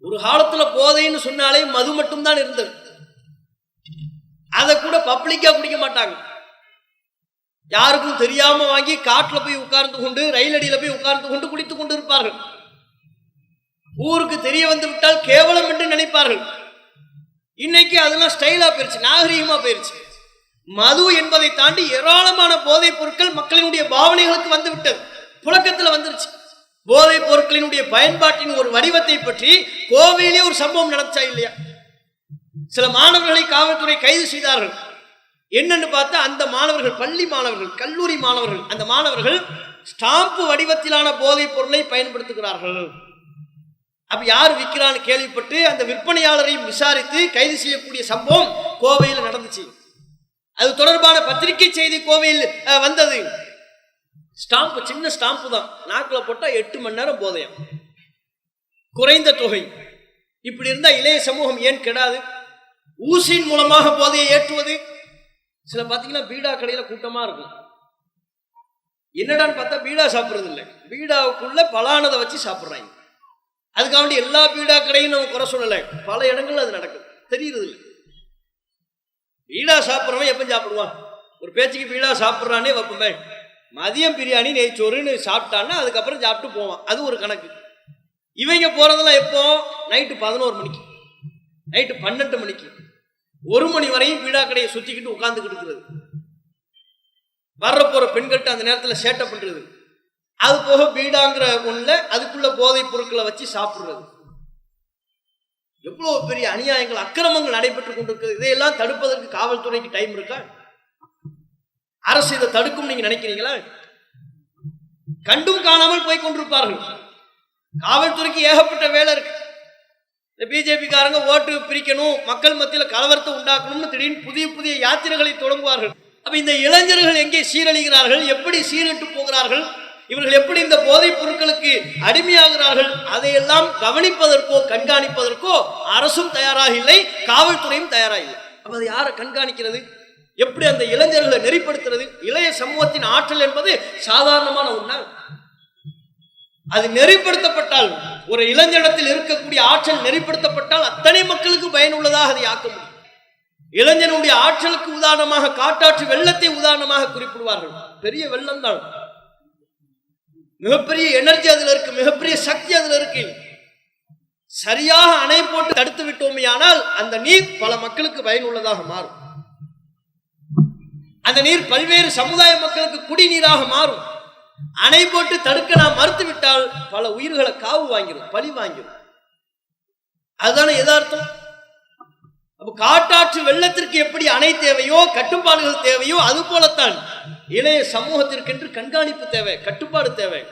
ஒரு காலத்துல போதைன்னு சொன்னாலே மது மட்டும்தான் இருந்தது. அதை கூட பப்ளிக்கா குடிக்க மாட்டாங்க. யாருக்கும் தெரியாம வாங்கி காட்டுல போய் உட்கார்ந்து கொண்டு ரயில் அடியில போய் உட்கார்ந்து கொண்டு குடித்துக் கொண்டு இருப்பார்கள் ஊருக்கு தெரிய வந்து விட்டால் கேவலம் என்று நினைப்பார்கள். இன்னைக்கு அதெல்லாம் ஸ்டைலா போயிருச்சு நாகரீகமா போயிருச்சு. மது என்பதை தாண்டி ஏராளமான போதைப் பொருட்கள் மக்களினுடைய பாவனைகளுக்கு வந்து விட்டது. புழக்கத்துல வந்துருச்சு. போதைப் பொருட்களினுடைய பயன்பாட்டின் ஒரு வடிவத்தை பற்றி கோவையிலே ஒரு சம்பவம் நடந்துச்சா இல்லையா? சில மாணவர்களை காவல்துறை கைது செய்தார்கள். என்னன்னு பார்த்தா அந்த மாணவர்கள் பள்ளி மாணவர்கள் கல்லூரி மாணவர்கள் அந்த மாணவர்கள் ஸ்டாம்பு வடிவத்திலான போதைப் பொருளை பயன்படுத்துகிறார்கள். அப்ப யார் விற்கிறான்னு கேள்விப்பட்டு அந்த விற்பனையாளரையும் விசாரித்து கைது செய்யக்கூடிய சம்பவம் கோவையில் நடந்துச்சு. அது தொடர்பான பத்திரிகை செய்தி கோவையில் வந்தது. ஸ்டாம்பு சின்ன ஸ்டாம்பு தான். நாக்கில் போட்டால் எட்டு மணி நேரம் போதையம். குறைந்த தொகை. இப்படி இருந்தால் இளைய சமூகம் ஏன் கெடாது? ஊசியின் மூலமாக போதையை ஏற்றுவது? சில பார்த்தீங்கன்னா பீடா கடையில் கூட்டமாக இருக்கும். என்னடான்னு பார்த்தா பீடா சாப்பிட்றது இல்லை. பீடாவுக்குள்ள பலானதை வச்சு சாப்பிட்றாங்க. அதுக்காக வேண்டி எல்லா பீடா கடையும் நம்ம குறை சொல்லலை. பல இடங்கள்ல அது நடக்குது. தெரியுறது இல்லை. பீடா சாப்பிட்றவன் எப்போ சாப்பிடுவான்? ஒரு பேச்சுக்கு பீடா சாப்பிட்றானே வைப்போமே. மதியம் பிரியாணி நெய்ச்சோறுன்னு சாப்பிட்டான்னா அதுக்கப்புறம் சாப்பிட்டு போவான். அது ஒரு கணக்கு. இவங்க போகிறதெல்லாம் எப்போ? நைட்டு பதினோரு மணிக்கு. நைட்டு பன்னெண்டு மணிக்கு. ஒரு மணி வரையும் பீடா கடையை சுற்றிக்கிட்டு உட்காந்துக்கிட்டு இருக்கிறது. வர்ற போற பெண்கள்கிட்ட அந்த நேரத்தில் சேட்டை பண்ணுறது அது போக பீடாங்கிற ஒன்றில் அதுக்குள்ளே போதைப் பொருட்களை வச்சு சாப்பிட்றது. எவ்வளோ பெரிய அநியாயங்கள் அக்கிரமங்கள் நடைபெற்றுக் கொண்டிருக்கிறது. இதையெல்லாம் தடுப்பதற்கு காவல்துறைக்கு டைம் இருக்கா? அரசு இதை தடுக்கும் நீங்க நினைக்கிறீங்களா? கண்டும் காணாமல் போய் கொண்டிருப்பார்கள். காவல்துறைக்கு ஏகப்பட்ட வேலை இருக்கு. இந்த பிஜேபி காரங்க ஓட்டு பிரிக்கணும் மக்கள் மத்தியில் கலவரத்தை உண்டாக்கணும்னு திடீர்னு புதிய புதிய யாத்திரைகளை தொடங்குவார்கள். அப்ப இந்த இளைஞர்கள் எங்கே சீரழிகிறார்கள்? எப்படி சீரிட்டு போகிறார்கள்? இவர்கள் எப்படி இந்த போதைப் பொருட்களுக்கு அடிமையாகிறார்கள்? அதையெல்லாம் கவனிப்பதற்கோ கண்காணிப்பதற்கோ அரசும் தயாராக இல்லை காவல்துறையும் தயாராக இல்லை. அப்ப அது யாரை கண்காணிக்கிறது? எப்படி அந்த இளைஞர்களை நெறிப்படுத்துறது? இளைய சமூகத்தின் ஆற்றல் என்பது சாதாரணமான ஒன்றா? அது நெறிப்படுத்தப்பட்டால் ஒரு இளைஞரிடத்தில் இருக்கக்கூடிய ஆற்றல் நெறிப்படுத்தப்பட்டால் அத்தனை மக்களுக்கு பயனுள்ளதாக அதை ஆக்க முடியும். இளைஞனுடைய ஆற்றலுக்கு உதாரணமாக காட்டாற்று வெள்ளத்தை உதாரணமாக குறிப்பிடுவார்கள். பெரிய வெள்ளம் தான். மிகப்பெரிய எனர்ஜி அதுல இருக்கு மிகப்பெரிய சக்தி அதுல இருக்கு. சரியாக அணை போட்டு தடுத்து விட்டோமே ஆனால் அந்த நீர் பல மக்களுக்கு பயனுள்ளதாக மாறும். அந்த நீர் பல்வேறு சமுதாய மக்களுக்கு குடிநீராக மாறும். அணை போட்டு தடுக்க நாம் மறுத்துவிட்டால் பல உயிர்களை காவு வாங்கிடும் பழி வாங்கிடும் அதுதானே எதார்த்தம் அப்ப காட்டாற்று வெள்ளத்திற்கு எப்படி அணை தேவையோ கட்டுப்பாடுகள் தேவையோ அது போலத்தான் இளைய சமூகத்திற்கென்று கண்காணிப்பு தேவை கட்டுப்பாடு தேவை.